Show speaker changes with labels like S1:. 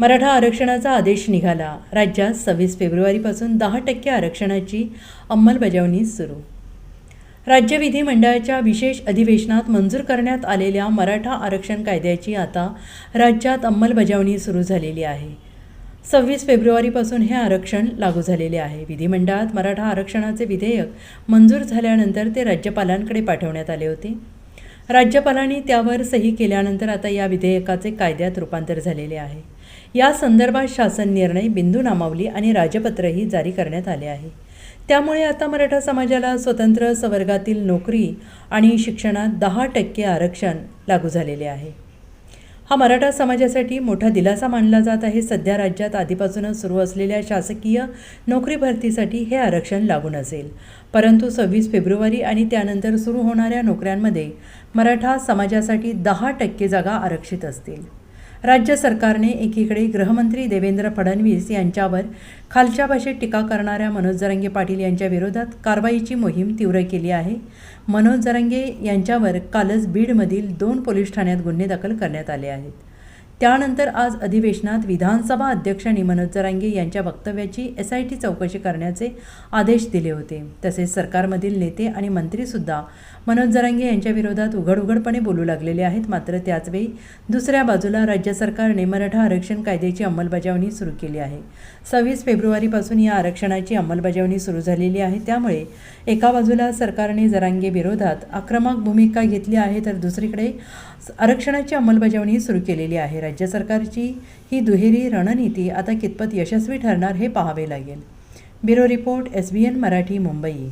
S1: मराठा आरक्षणाचा आदेश निघाला. राज्यात सव्वीस फेब्रुवारीपासून दहा टक्के आरक्षणाची अंमलबजावणी सुरू. राज्य विधिमंडळाच्या विशेष अधिवेशनात मंजूर करण्यात आलेल्या मराठा आरक्षण कायद्याची आता राज्यात अंमलबजावणी सुरू झालेली आहे. सव्वीस फेब्रुवारीपासून हे आरक्षण लागू झालेले आहे. विधिमंडळात मराठा आरक्षणाचे विधेयक मंजूर झाल्यानंतर ते राज्यपालांकडे पाठवण्यात आले होते. राज्यपालांनी त्यावर सही केल्यानंतर आता या विधेयकाचे कायद्यात रूपांतर झालेले आहे. या संदर्भात शासन निर्णय बिंदू नामावली आणि राजपत्रही जारी करण्यात आले आहे. त्यामुळे आता मराठा समाजाला स्वतंत्र सवर्गातील नोकरी आणि शिक्षणात दहा टक्के आरक्षण लागू झालेले आहे. हा मराठा समाजासाठी मोठा दिलासा मानला जात आहे. सध्या राज्यात आधीपासूनच सुरू असलेल्या शासकीय नोकरी भरतीसाठी हे आरक्षण लागू नसेल. परंतु सव्वीस फेब्रुवारी आणि त्यानंतर सुरू होणाऱ्या नोकऱ्यांमध्ये मराठा समाजासाठी दहा टक्के जागा आरक्षित असतील. राज्य सरकारने एकीकडे गृहमंत्री देवेंद्र फडणवीस यांच्यावर खालच्या भाषेत टीका करणाऱ्या मनोज जरांगे पाटील यांच्या विरोधात कारवाईची मोहीम तीव्र केली आहे. मनोज जरांगे यांच्यावर कालच बीडमधील दोन पोलीस ठाण्यात गुन्हे दाखल करण्यात आले आहेत. त्यानंतर आज अधिवेशनात विधानसभा अध्यक्षांनी मनोज जरांगे यांच्या वक्तव्याची एस आय टी चौकशी करण्याचे आदेश दिले होते. तसेच सरकारमधील नेते आणि मंत्रीसुद्धा मनोज जरांगे यांच्या विरोधात उघड उघडपणे बोलू लागलेले आहेत. मात्र त्याचवेळी दुसऱ्या बाजूला राज्य सरकारने मराठा आरक्षण कायद्याची अंमलबजावणी सुरू केली आहे. सव्वीस फेब्रुवारीपासून या आरक्षणाची अंमलबजावणी सुरू झालेली आहे. त्यामुळे एका बाजूला सरकारने जरांगे विरोधात आक्रमक भूमिका घेतली आहे तर दुसरीकडे आरक्षणाची अंमलबजावणी सुरू केलेली आहे. राज्य सरकारची ही दुहेरी रणनीती आता कितपत यशस्वी ठरणार हे पाहावे लागेल. Bureau report S B N Marathi Mumbai.